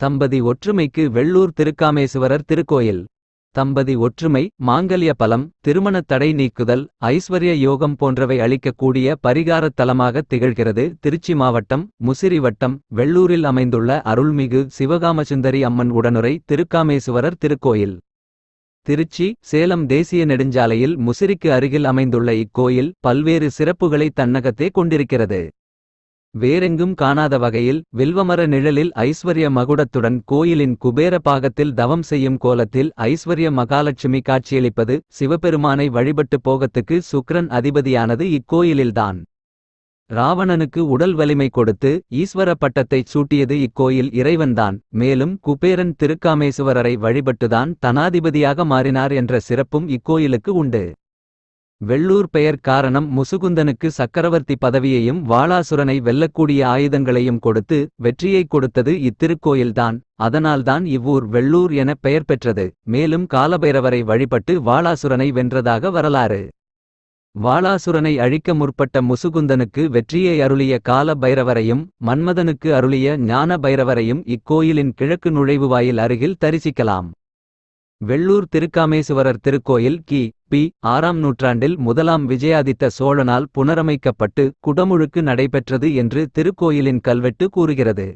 தம்பதி ஒற்றுமைக்கு வெள்ளூர் திருக்காமேசுவரர் திருக்கோயில். தம்பதி ஒற்றுமை மாங்கல்ய பலம் திருமணத் தடை நீக்குதல் ஐஸ்வர்ய யோகம் போன்றவை அளிக்கக்கூடிய பரிகாரத் தலமாகத் திகழ்கிறது. திருச்சி மாவட்டம் முசிறி வட்டம் வெள்ளூரில் அமைந்துள்ள அருள்மிகு சிவகாமசுந்தரி அம்மன் உடனுரை திருக்காமேசுவரர் திருக்கோயில். திருச்சி சேலம் தேசிய நெடுஞ்சாலையில் முசிறிக்கு அருகில் அமைந்துள்ள இக்கோயில் பல்வேறு சிறப்புகளை தன்னகத்தே கொண்டிருக்கிறது. வேறெங்கும் காணாத வகையில் வில்வமர நிழலில் ஐஸ்வர்ய மகுடத்துடன் கோயிலின் குபேர பாகத்தில் தவம் செய்யும் கோலத்தில் ஐஸ்வர்ய மகாலட்சுமி காட்சியளிப்பது சிவபெருமானை வழிபட்டு போகத்துக்கு சுக்ரன் அதிபதியானது இக்கோயிலில்தான். ராவணனுக்கு உடல் வலிமை கொடுத்து ஈஸ்வர பட்டத்தைச் சூட்டியது இக்கோயில் இறைவன்தான். மேலும் குபேரன் திருக்காமேசுவரரை வழிபட்டுதான் தனாதிபதியாக மாறினார் என்ற சிறப்பும் இக்கோயிலுக்கு உண்டு. வெள்ளூர் பெயர் காரணம் முசுகுந்தனுக்கு சக்கரவர்த்தி பதவியையும் வாளாசுரனை வெல்லக்கூடிய ஆயுதங்களையும் கொடுத்து வெற்றியைக் கொடுத்தது இத்திருக்கோயில்தான். அதனால்தான் இவ்வூர் வெள்ளூர் என பெயர் பெற்றது. மேலும் காலபைரவரை வழிபட்டு வாளாசுரனை வென்றதாக வரலாறு. வாளாசுரனை அழிக்க முற்பட்ட முசுகுந்தனுக்கு வெற்றியை அருளிய கால பைரவரையும் மன்மதனுக்கு அருளிய ஞான பைரவரையும் இக்கோயிலின் கிழக்கு நுழைவுவாயில் அருகில் தரிசிக்கலாம். வெள்ளூர் திருக்காமேசுவரர் திருக்கோயில் கி. பி. ஆறாம் நூற்றாண்டில் முதலாம் விஜயாதித்த சோழனால் புனரமைக்கப்பட்டு குடமுழுக்கு நடைபெற்றது என்று திருக்கோயிலின் கல்வெட்டு கூறுகிறது.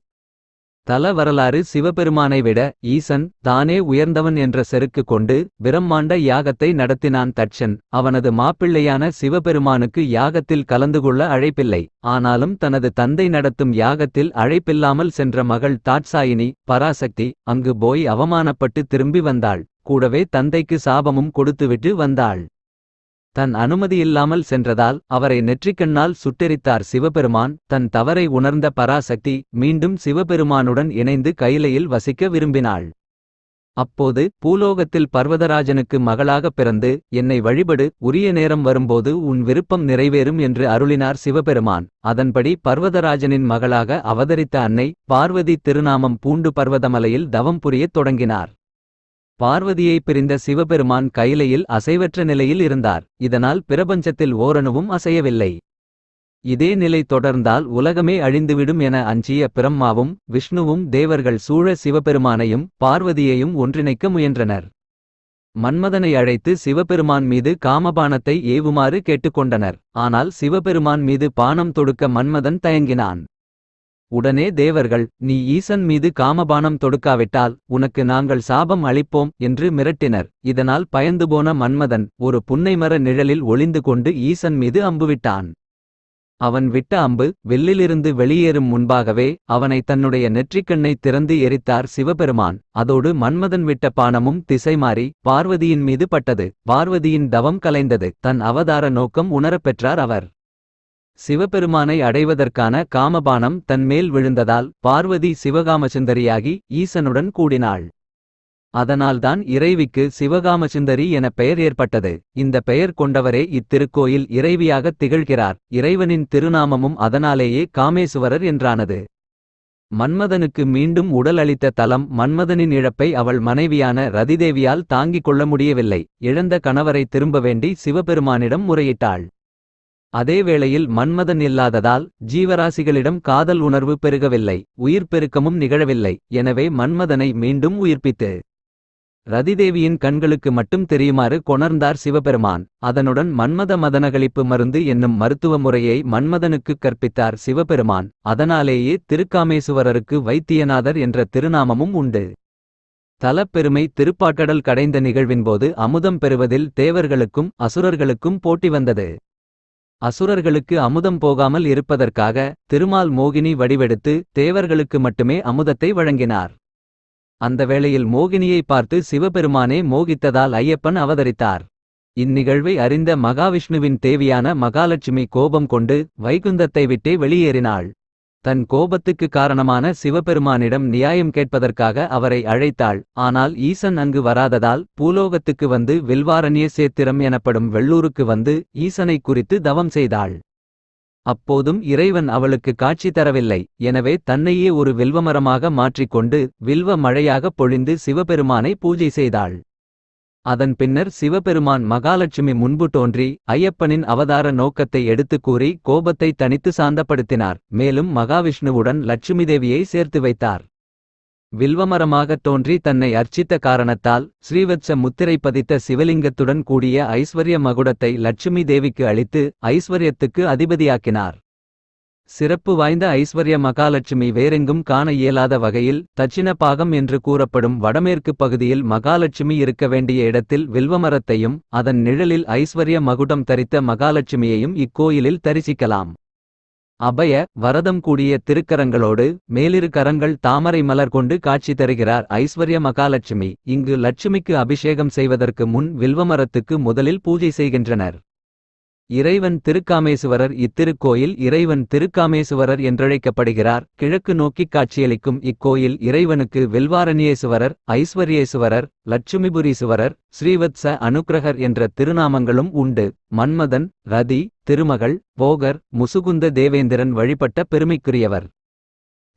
தல வரலாறு சிவபெருமானை விட ஈசன் தானே உயர்ந்தவன் என்ற செருக்கு கொண்டு பிரம்மாண்ட யாகத்தை நடத்தினான் தட்சன். அவனது மாப்பிள்ளையான சிவபெருமானுக்கு யாகத்தில் கலந்து கொள்ள அழைப்பில்லை. ஆனாலும் தனது தந்தை நடத்தும் யாகத்தில் அழைப்பில்லாமல் சென்ற மகள் தாட்சாயினி பராசக்தி அங்கு போய் அவமானப்பட்டு திரும்பி வந்தாள். கூடவே தந்தைக்கு சாபமும் கொடுத்துவிட்டு வந்தாள். தன் அனுமதியில்லாமல் சென்றதால் அவரை நெற்றிக்கண்ணால் சுட்டெரித்தார் சிவபெருமான். தன் தவறை உணர்ந்த பராசக்தி மீண்டும் சிவபெருமானுடன் இணைந்து கைலையில் வசிக்க விரும்பினாள். அப்போது பூலோகத்தில் பர்வதராஜனுக்கு மகளாகப் பிறந்து என்னை வழிபடு உரிய நேரம் வரும்போது உன் விருப்பம் நிறைவேறும் என்று அருளினார் சிவபெருமான். அதன்படி பர்வதராஜனின் மகளாக அவதரித்த அன்னை பார்வதி திருநாமம் பூண்டு பர்வதமலையில் தவம் புரியத் தொடங்கினார். பார்வதியை பிரிந்த சிவபெருமான் கைலையில் அசைவற்ற நிலையில் இருந்தார். இதனால் பிரபஞ்சத்தில் ஓரணுவும் அசையவில்லை. இதே நிலை தொடர்ந்தால் உலகமே அழிந்துவிடும் என அஞ்சிய பிரம்மாவும் விஷ்ணுவும் தேவர்கள் சூழ சிவபெருமானையும் பார்வதியையும் ஒன்றிணைக்க முயன்றனர். மன்மதனை அழைத்து சிவபெருமான் மீது காமபானத்தை ஏவுமாறு கேட்டுக்கொண்டனர். ஆனால் சிவபெருமான் மீது பானம் தொடுக்க மன்மதன் தயங்கினான். உடனே தேவர்கள் நீ ஈசன் மீது காமபானம் தொடுக்காவிட்டால் உனக்கு நாங்கள் சாபம் அளிப்போம் என்று மிரட்டினர். இதனால் பயந்துபோன மன்மதன் ஒரு புன்னைமர நிழலில் ஒளிந்து கொண்டு ஈசன் மீது அம்புவிட்டான். அவன் விட்ட அம்பு வெள்ளிலிருந்து வெளியேறும் முன்பாகவே அவனை தன்னுடைய நெற்றிக்கண்ணை திறந்து எரித்தார் சிவபெருமான். அதோடு மன்மதன் விட்ட பானமும் திசை மாறி பார்வதியின் மீது பட்டது. பார்வதியின் தவம் கலைந்தது. தன் அவதார நோக்கம் உணரப்பெற்றார் அவர். சிவபெருமானை அடைவதற்கான காமபானம் தன்மேல் விழுந்ததால் பார்வதி சிவகாமசுந்தரியாகி ஈசனுடன் கூடினாள். அதனால்தான் இறைவிக்கு சிவகாமசுந்தரி என பெயர் ஏற்பட்டது. இந்த பெயர் கொண்டவரே இத்திருக்கோயில் இறைவியாகத் திகழ்கிறார். இறைவனின் திருநாமமும் அதனாலேயே காமேசுவரர் என்றானது. மன்மதனுக்கு மீண்டும் உடல் அளித்த தலம் மன்மதனின் இழப்பை அவள் மனைவியான ரதிதேவியால் தாங்கிக் கொள்ள முடியவில்லை. இழந்த கணவரை திரும்ப வேண்டி சிவபெருமானிடம் முறையிட்டாள். அதேவேளையில் மன்மதன் இல்லாததால் ஜீவராசிகளிடம் காதல் உணர்வு பெருகவில்லை உயிர் பெருக்கமும் நிகழவில்லை எனவே மன்மதனை மீண்டும் உயிர்ப்பித்து ரதிதேவியின் கண்களுக்கு மட்டும் தெரியுமாறு கொணர்ந்தார் சிவபெருமான். அதனுடன் மன்மத மதனகளிப்பு மருந்து என்னும் மருத்துவ முறையை மன்மதனுக்குக் கற்பித்தார் சிவபெருமான். அதனாலேயே திருக்காமேசுவரருக்கு வைத்தியநாதர் என்ற திருநாமமும் உண்டு. தலப்பெருமை திருப்பாட்டடல் கடைந்த நிகழ்வின்போது அமுதம் பெறுவதில் தேவர்களுக்கும் அசுரர்களுக்கும் போட்டி வந்தது. அசுரர்களுக்கு அமுதம் போகாமல் இருப்பதற்காக திருமால் மோகினி வடிவெடுத்து தேவர்களுக்கு மட்டுமே அமுதத்தை வழங்கினார். அந்த வேளையில் மோகினியை பார்த்து சிவபெருமானே மோகித்ததால் ஐயப்பன் அவதரித்தார். இந்நிகழ்வை அறிந்த மகாவிஷ்ணுவின் தேவியான மகாலட்சுமி கோபம் கொண்டு வைகுந்தத்தை விட்டே வெளியேறினாள். தன் கோபத்துக்கு காரணமான சிவபெருமானிடம் நியாயம் கேட்பதற்காக அவரை அழைத்தாள். ஆனால் ஈசன் அங்கு வராததால் பூலோகத்துக்கு வந்து வில்வாரண்ய சேத்திரம் எனப்படும் வெள்ளூருக்கு வந்து ஈசனை குறித்து தவம் செய்தாள். அப்போதும் இறைவன் அவளுக்கு காட்சி தரவில்லை. எனவே தன்னையே ஒரு வில்வமரமாக மாற்றிக்கொண்டு வில்வ மழையாகப் பொழிந்து சிவபெருமானை பூஜை செய்தாள். அதன் பின்னர் சிவபெருமான் மகாலட்சுமி முன்பு தோன்றி ஐயப்பனின் அவதார நோக்கத்தை எடுத்துக் கூறி கோபத்தை தனித்து சாந்தப்படுத்தினார். மேலும் மகாவிஷ்ணுவுடன் லட்சுமி தேவியை சேர்த்து வைத்தார். வில்வமரமாகத் தோன்றி தன்னை அர்ச்சித்த காரணத்தால் ஸ்ரீவத்ச முத்திரை பதித்த சிவலிங்கத்துடன் கூடிய ஐஸ்வர்ய மகுடத்தை லட்சுமி தேவிக்கு அளித்து ஐஸ்வர்யத்துக்கு அதிபதியாக்கினார். சிறப்பு வாய்ந்த ஐஸ்வர்ய மகாலட்சுமி வேறெங்கும் காண இயலாத வகையில் தட்சிண பாகம் என்று கூறப்படும் வடமேற்கு பகுதியில் மகாலட்சுமி இருக்க வேண்டிய இடத்தில் வில்வமரத்தையும் அதன் நிழலில் ஐஸ்வர்ய மகுடம் தரித்த மகாலட்சுமியையும் இக்கோயிலில் தரிசிக்கலாம். அபய வரதம் கூடிய திருக்கரங்களோடு மேலிரு கரங்கள் தாமரை மலர் கொண்டு காட்சி தருகிறார் ஐஸ்வர்ய மகாலட்சுமி. இங்கு லட்சுமிக்கு அபிஷேகம் செய்வதற்கு முன் வில்வமரத்துக்கு முதலில் பூஜை செய்கின்றனர். இறைவன் திருக்காமேசுவரர் இத்திருக்கோயில் இறைவன் திருக்காமேசுவரர் என்றழைக்கப்படுகிறார். கிழக்கு நோக்கிக் காட்சியளிக்கும் இக்கோயில் இறைவனுக்கு வெல்வாரணியேசுவரர் ஐஸ்வர்யேசுவரர் லட்சுமிபுரீசுவரர் ஸ்ரீவத்ச அனுக்கிரகர் என்ற திருநாமங்களும் உண்டு. மன்மதன் ரதி திருமகள் போகர் முசுகுந்த தேவேந்திரன் வழிபட்ட பெருமைக்குரியவர்.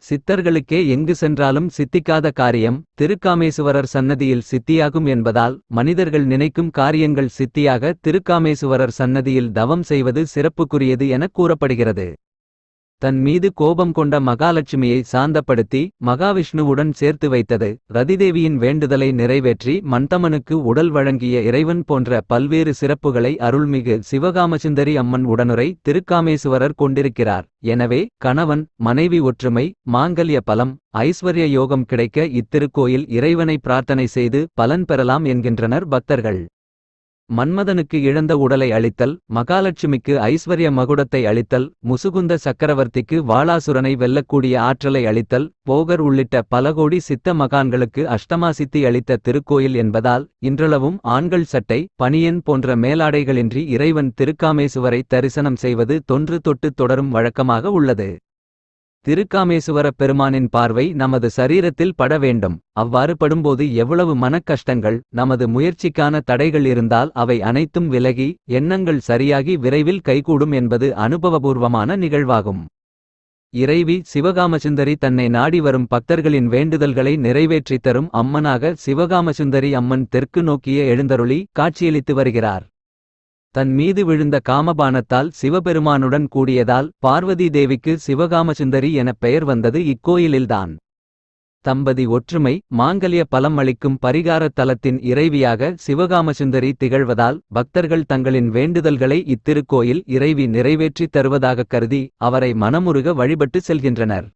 சித்தர்களுக்கே எங்கு சென்றாலும் சித்திக்காத காரியம் திருக்காமேசுவரர் சன்னதியில் சித்தியாகும் என்பதால் மனிதர்கள் நினைக்கும் காரியங்கள் சித்தியாக திருக்காமேசுவரர் சன்னதியில் தவம் செய்வது சிறப்புக்குரியது எனக் கூறப்படுகிறது. தன் மீது கோபம் கொண்ட மகாலட்சுமியை சாந்தப்படுத்தி மகாவிஷ்ணுவுடன் சேர்த்து வைத்தது. ரதிதேவியின் வேண்டுதலை நிறைவேற்றி மந்தமனுக்கு உடல் வழங்கிய இறைவன் போன்ற பல்வேறு சிறப்புகளை அருள்மிகு சிவகாமசுந்தரி அம்மன் உடனுரை திருக்காமேசுவரர் கொண்டிருக்கிறார். எனவே கணவன் மனைவி ஒற்றுமை மாங்கல்ய பலம் ஐஸ்வர்ய யோகம் கிடைக்க இத்திருக்கோயில் இறைவனை பிரார்த்தனை செய்து பலன் பெறலாம் என்கின்றனர் பக்தர்கள். மன்மதனுக்கு இழந்த உடலை அளித்தல் மகாலட்சுமிக்கு ஐஸ்வர்ய மகுடத்தை அளித்தல் முசுகுந்த சக்கரவர்த்திக்கு வாளாசுரனை வெல்லக்கூடிய ஆற்றலை அளித்தல் போகர் உள்ளிட்ட பல கோடி சித்த மகான்களுக்கு அஷ்டமாசித்தி அளித்த திருக்கோயில் என்பதால் இன்றளவும் ஆண்கள் சட்டை பனியன் போன்ற மேலாடைகளின்றி இறைவன் திருக்காமேசுவரை தரிசனம் செய்வது தொன்று தொட்டு தொடரும் வழக்கமாக உள்ளது. திருக்காமேசுவரப் பெருமானின் பார்வை நமது சரீரத்தில் பட வேண்டும். அவ்வாறு படும்போது எவ்வளவு மனக்கஷ்டங்கள் நமது முயற்சிக்கான தடைகள் இருந்தால் அவை அனைத்தும் விலகி எண்ணங்கள் சரியாகி விரைவில் கைகூடும் என்பது அனுபவபூர்வமான நிகழ்வாகும். இறைவி சிவகாமசுந்தரி தன்னை நாடி வரும் பக்தர்களின் வேண்டுதல்களை நிறைவேற்றித் தரும் அம்மனாக சிவகாமசுந்தரி அம்மன் தெற்கு நோக்கிய எழுந்தருளி காட்சியளித்து வருகிறார். தன் மீது விழுந்த காமபானத்தால் சிவபெருமானுடன் கூடியதால் பார்வதி தேவிக்கு சிவகாமசுந்தரி எனப் பெயர் வந்தது இக்கோயிலில்தான். தம்பதி ஒற்றுமை மாங்கல்ய பலம் அளிக்கும் பரிகாரத் தலத்தின் இறைவியாக சிவகாமசுந்தரி திகழ்வதால் பக்தர்கள் தங்களின் வேண்டுதல்களை இத்திருக்கோயில் இறைவி நிறைவேற்றித் தருவதாகக் கருதி அவரை மனமுருக வழிபட்டு செல்கின்றனர்.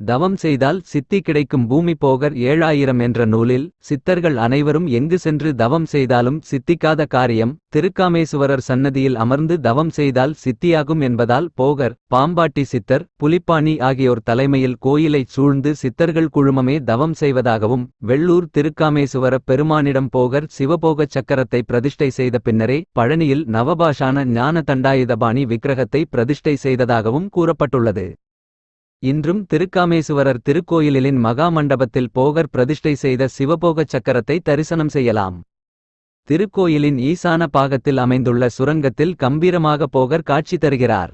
தவம் செய்தால் சித்தி கிடைக்கும் பூமி போகர் ஏழாயிரம் என்ற நூலில் சித்தர்கள் அனைவரும் எங்கு சென்று தவம் செய்தாலும் சித்திக்காத காரியம் திருக்காமேசுவரர் சன்னதியில் அமர்ந்து தவம் செய்தால் சித்தியாகும் என்பதால் போகர் பாம்பாட்டி சித்தர் புலிப்பாணி ஆகியோர் தலைமையில் கோயிலைச் சூழ்ந்து சித்தர்கள் குழுமமே தவம் செய்வதாகவும் வெள்ளூர் திருக்காமேசுவர பெருமானிடம் போகர் சிவபோகச் சக்கரத்தை பிரதிஷ்டை செய்த பின்னரே பழனியில் நவபாஷான ஞான தண்டாயுதபாணி விக்கிரகத்தை பிரதிஷ்டை செய்ததாகவும் கூறப்பட்டுள்ளது. இன்றும் திருக்காமேசுவரர் திருக்கோயிலின் மகா மண்டபத்தில் போகர் பிரதிஷ்டை செய்த சிவபோகச் சக்கரத்தை தரிசனம் செய்யலாம். திருக்கோயிலின் ஈசான பாகத்தில் அமைந்துள்ள சுரங்கத்தில் கம்பீரமாக போகர் காட்சி தருகிறார்.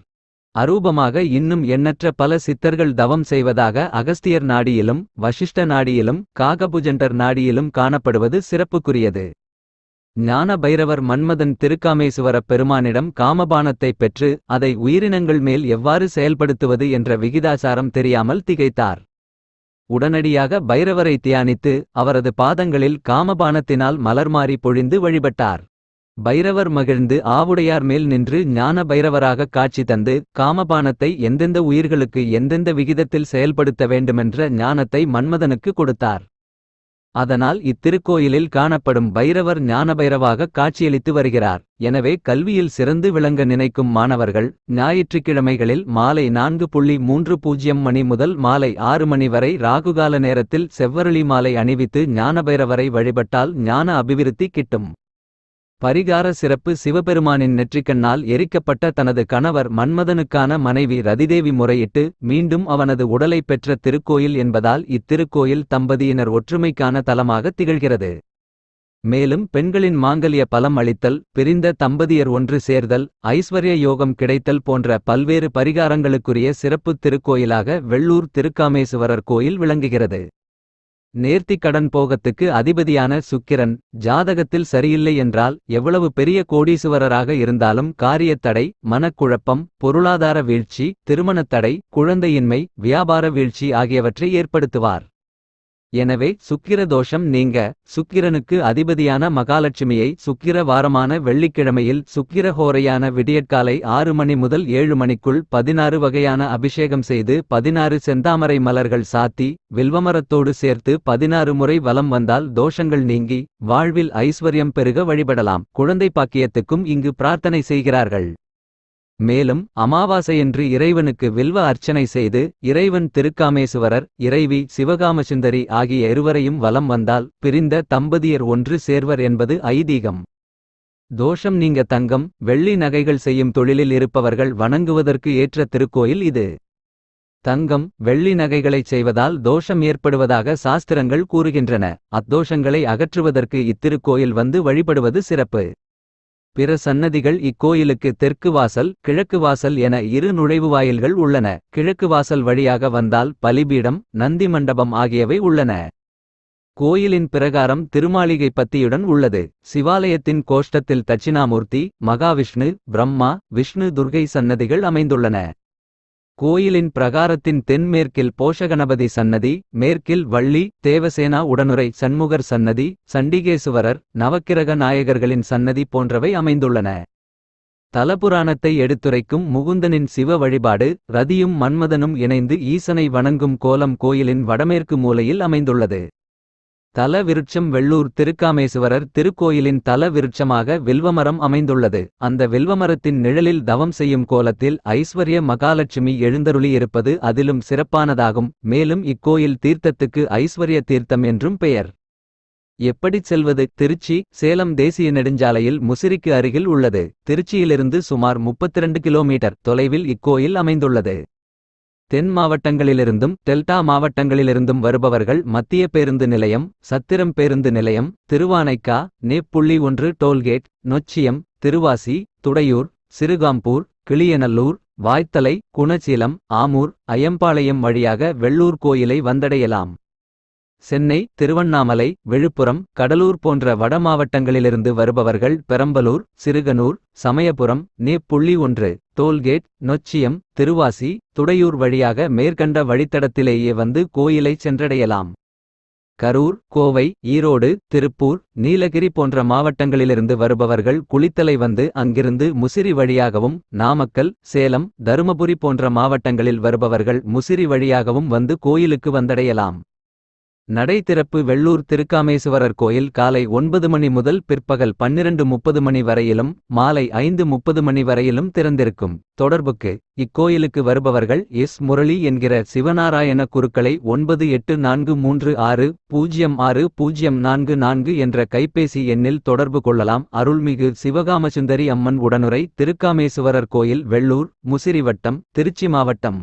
அரூபமாக இன்னும் எண்ணற்ற பல சித்தர்கள் தவம் செய்வதாக அகஸ்தியர் நாடியிலும் வசிஷ்ட நாடியிலும் காகபுஜண்டர் நாடியிலும் காணப்படுவது சிறப்புக்குரியது. ஞான பைரவர் மன்மதன் திருக்காமேசுவரப் பெருமானிடம் காமபானத்தைப் பெற்று அதை உயிரினங்கள் மேல் எவ்வாறு செயல்படுத்துவது என்ற விகிதாசாரம் தெரியாமல் திகைத்தார். உடனடியாக பைரவரை தியானித்து அவரது பாதங்களில் காமபானத்தினால் மலர்மாறி பொழிந்து வழிபட்டார். பைரவர் மகிழ்ந்து ஆவுடையார் மேல் நின்று ஞான பைரவராகக் காட்சி தந்து காமபானத்தை எந்தெந்த உயிர்களுக்கு எந்தெந்த விகிதத்தில் செயல்படுத்த வேண்டுமென்ற ஞானத்தை மன்மதனுக்கு கொடுத்தார். அதனால் இத்திருக்கோயிலில் காணப்படும் பைரவர் ஞானபைரவாகக் காட்சியளித்து வருகிறார். எனவே கல்வியில் சிறந்து விளங்க நினைக்கும் மாணவர்கள் ஞாயிற்றுக்கிழமைகளில் மாலை நான்கு புள்ளி மூன்று பூஜ்ஜியம் மணி முதல் மாலை ஆறு மணி வரை ராகுகால நேரத்தில் செவ்வரளி மாலை அணிவித்து ஞானபைரவரை வழிபட்டால் ஞான அபிவிருத்தி கிட்டும். பரிகார சிறப்பு சிவபெருமானின் நெற்றிக்கண்ணால் எரிக்கப்பட்ட தனது கணவர் மன்மதனுக்கான மனைவி ரதிதேவி முறையிட்டு மீண்டும் அவனது உடலை பெற்ற திருக்கோயில் என்பதால் இத்திருக்கோயில் தம்பதியினர் ஒற்றுமைக்கான தலமாக திகழ்கிறது. மேலும் பெண்களின் மாங்கல்ய பலம் அளித்தல் பிரிந்த தம்பதியர் ஒன்று சேர்தல் ஐஸ்வர்ய யோகம் கிடைத்தல் போன்ற பல்வேறு பரிகாரங்களுக்குரிய சிறப்புத் திருக்கோயிலாக வெள்ளூர் திருக்காமேசுவரர் கோயில் விளங்குகிறது. நேர்த்திக் கடன் போகத்துக்கு அதிபதியான சுக்கிரன் ஜாதகத்தில் சரியில்லை என்றால் எவ்வளவு பெரிய கோடீசுவரராக இருந்தாலும் காரியத் தடை மனக்குழப்பம் பொருளாதார வீழ்ச்சி திருமணத் தடை குழந்தையின்மை வியாபார வீழ்ச்சி ஆகியவற்றை ஏற்படுத்துவார். எனவே சுக்கிர தோஷம் நீங்க சுக்கிரனுக்கு அதிபதியான மகாலட்சுமியை சுக்கிர வாரமான வெள்ளிக்கிழமையில் சுக்கிர ஹோரையான விடியற்காலை ஆறு மணி முதல் ஏழு மணிக்குள் பதினாறு வகையான அபிஷேகம் செய்து பதினாறு செந்தாமரை மலர்கள் சாத்தி வில்வமரத்தோடு சேர்த்து பதினாறு முறை வலம் வந்தால் தோஷங்கள் நீங்கி வாழ்வில் ஐஸ்வர்யம் பெருக வழிபடலாம். குழந்தை பாக்கியத்துக்கும் இங்கு பிரார்த்தனை செய்கிறார்கள். மேலும் அமாவாசையன்று இறைவனுக்கு வில்வ அர்ச்சனை செய்து இறைவன் திருக்காமேசுவரர் இறைவி சிவகாமசுந்தரி ஆகிய இருவரையும் வலம் வந்தால் பிரிந்த தம்பதியர் ஒன்று சேர்வர் என்பது ஐதீகம். தோஷம் நீங்க தங்கம் வெள்ளி நகைகள் செய்யும் தொழிலில் இருப்பவர்கள் வணங்குவதற்கு ஏற்ற திருக்கோயில் இது. தங்கம் வெள்ளி நகைகளைச் செய்வதால் தோஷம் ஏற்படுவதாக சாஸ்திரங்கள் கூறுகின்றன. அத்தோஷங்களை அகற்றுவதற்கு இத்திருக்கோயில் வந்து வழிபடுவது சிறப்பு. பிற சன்னதிகள் இக்கோயிலுக்கு தெற்கு வாசல் கிழக்கு வாசல் என இரு நுழைவுவாயில்கள் உள்ளன. கிழக்கு வாசல் வழியாக வந்தால் பலிபீடம் நந்தி மண்டபம் ஆகியவை உள்ளன. கோயிலின் பிரகாரம் திருமாளிகை பத்தியுடன் உள்ளது. சிவாலயத்தின் கோஷ்டத்தில் தட்சிணாமூர்த்தி மகாவிஷ்ணு பிரம்மா விஷ்ணு துர்கை சன்னதிகள் அமைந்துள்ளன. கோயிலின் பிரகாரத்தின் தென்மேற்கில் போஷகணபதி சன்னதி மேற்கில் வள்ளி தேவசேனா உடனுரை சண்முகர் சன்னதி சண்டிகேசுவரர் நவக்கிரக நாயகர்களின் சன்னதி போன்றவை அமைந்துள்ளன. தலபுராணத்தை எடுத்துரைக்கும் முகுந்தனின் சிவ வழிபாடு ரதியும் மன்மதனும் இணைந்து ஈசனை வணங்கும் கோலம் கோயிலின் வடமேற்கு மூலையில் அமைந்துள்ளது. தல விருட்சம் வெள்ளூர் திருக்காமேசுவரர் திருக்கோயிலின் தல விருட்சமாக வில்வமரம் அமைந்துள்ளது. அந்த வில்வமரத்தின் நிழலில் தவம் செய்யும் கோலத்தில் ஐஸ்வர்ய மகாலட்சுமி எழுந்தருளி இருப்பது அதிலும் சிறப்பானதாகும். மேலும் இக்கோயில் தீர்த்தத்துக்கு ஐஸ்வர்ய தீர்த்தம் என்றும் பெயர். எப்படிச் செல்வது? திருச்சி சேலம் தேசிய நெடுஞ்சாலையில் முசிறிக்கு அருகில் உள்ளது. திருச்சியிலிருந்து சுமார் 32 கிலோமீட்டர் தொலைவில் இக்கோயில் அமைந்துள்ளது. தென் மாவட்டங்களிலிருந்தும் டெல்டா மாவட்டங்களிலிருந்தும் வருபவர்கள் மத்திய பேருந்து நிலையம் சத்திரம் பேருந்து நிலையம் திருவானைக்கா நேப்புள்ளி ஒன்று டோல்கேட் நொச்சியம் திருவாசி துடையூர் சிறுகாம்பூர் கிளியநல்லூர் வாய்த்தலை குணச்சீலம் ஆமூர் அயம்பாளையம் வழியாக வெள்ளூர் கோயிலை வந்தடையலாம். சென்னை திருவண்ணாமலை விழுப்புரம் கடலூர் போன்ற வட மாவட்டங்களிலிருந்து வருபவர்கள் பெரம்பலூர் சிறுகனூர் சமயபுரம் நேப்புள்ளி ஒன்று. டோல்கேட் நொச்சியம் திருவாசி துடையூர் வழியாக மேற்கண்ட வழித்தடத்திலேயே வந்து கோயிலை சென்றடையலாம். கரூர் கோவை ஈரோடு திருப்பூர் நீலகிரி போன்ற மாவட்டங்களிலிருந்து வருபவர்கள் குளித்தலை வந்து அங்கிருந்து முசிறி வழியாகவும் நாமக்கல் சேலம் தருமபுரி போன்ற மாவட்டங்களில் வருபவர்கள் முசிறி வழியாகவும் வந்து கோயிலுக்கு வந்தடையலாம். நடை திறப்பு வெள்ளூர் திருக்காமேசுவரர் கோயில் காலை ஒன்பது மணி முதல் பிற்பகல் பன்னிரண்டு முப்பது மணி வரையிலும் மாலை ஐந்து முப்பது மணி வரையிலும் திறந்திருக்கும். தொடர்புக்கு இக்கோயிலுக்கு வருபவர்கள் எஸ். முரளி என்கிற சிவநாராயண குருக்களை ஒன்பது எட்டு நான்கு மூன்று ஆறு பூஜ்யம் ஆறு பூஜ்யம் நான்கு நான்கு என்ற கைபேசி எண்ணில் தொடர்பு கொள்ளலாம். அருள்மிகு சிவகாமசுந்தரி அம்மன் உடனுரை திருக்காமேசுவரர் கோயில் வெள்ளூர் முசிறிவட்டம் திருச்சி மாவட்டம்.